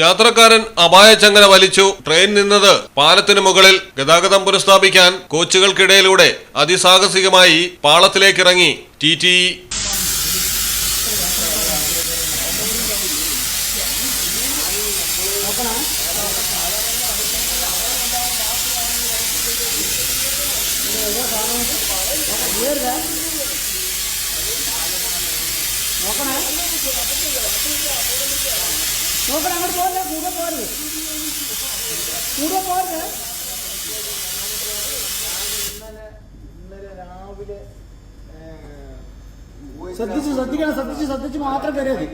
യാത്രക്കാരൻ അപായച്ചങ്ങല വലിച്ചു. ട്രെയിൻ നിന്നത് പാലത്തിന് മുകളിൽ ഗതാഗതം പുനഃസ്ഥാപിക്കാൻ കോച്ചുകൾക്കിടയിലൂടെ അതിസാഹസികമായി പാളത്തിലേക്കിറങ്ങി ടി ടി ഇ. നോക്കണം അങ്ങോട്ട് പോകരുത് കൂടെ പോകരുത് കൂടെ പോകരുത് ശ്രദ്ധിച്ച് ശ്രദ്ധിക്കണം ശ്രദ്ധിച്ച് ശ്രദ്ധിച്ച് മാത്രം കയറിയത്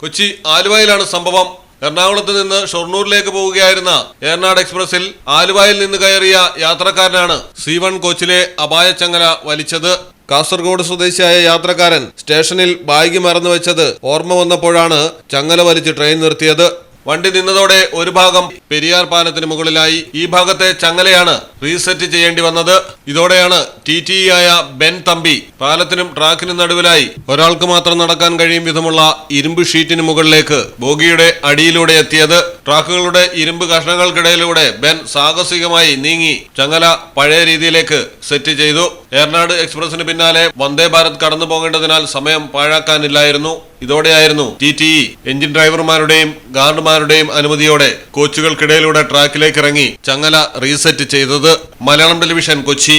കൊച്ചി ആലുവയിലാണ് സംഭവം. എറണാകുളത്ത് നിന്ന് ഷൊർണൂരിലേക്ക് പോവുകയായിരുന്ന ഏർനാട് എക്സ്പ്രസിൽ ആലുവായിൽ നിന്ന് കയറിയ യാത്രക്കാരനാണ് സി വൺ കോച്ചിലെ അപായച്ചങ്ങല വലിച്ചത്. കാസർഗോഡ് സ്വദേശിയായ യാത്രക്കാരൻ സ്റ്റേഷനിൽ ബാഗ് മറന്നു വെച്ചത് ഓർമ്മ വന്നപ്പോഴാണ് ചങ്ങല വലിച്ച് ട്രെയിൻ നിർത്തിയത്. വണ്ടി നിന്നതോടെ ഒരു ഭാഗം പെരിയാർ പാലത്തിന് മുകളിലായി ഈ ഭാഗത്തെ ചങ്ങലയാണ് റീസെറ്റ് ചെയ്യേണ്ടി വന്നത്. ഇതോടെയാണ് ടി ടി ആയ ബെൻ തമ്പി പാലത്തിനും ട്രാക്കിനും നടുവിലായി ഒരാൾക്ക് മാത്രം നടക്കാൻ കഴിയും വിധമുള്ള ഇരുമ്പ് ഷീറ്റിന് മുകളിലേക്ക് ബോഗിയുടെ അടിയിലൂടെ എത്തിയത്. ട്രാക്കുകളുടെ ഇരുമ്പ് കഷ്ണങ്ങൾക്കിടയിലൂടെ ബെൻ സാഹസികമായി നീങ്ങി ചങ്ങല പഴയ രീതിയിലേക്ക് സെറ്റ് ചെയ്തു. ഏർനാട് എക്സ്പ്രസിന് പിന്നാലെ വന്ദേ ഭാരത് കടന്നു പോകേണ്ടതിനാൽ സമയം പാഴാക്കാനില്ലായിരുന്നു. ഇതോടെയായിരുന്നു ടി ടി ഇ എഞ്ചിൻ ഡ്രൈവർമാരുടെയും ഗാർഡുമാരുടെയും അനുമതിയോടെ കോച്ചുകൾക്കിടയിലൂടെ ട്രാക്കിലേക്ക് ഇറങ്ങി ചങ്ങല റീസെറ്റ് ചെയ്തത്. Malayalam television Kochi.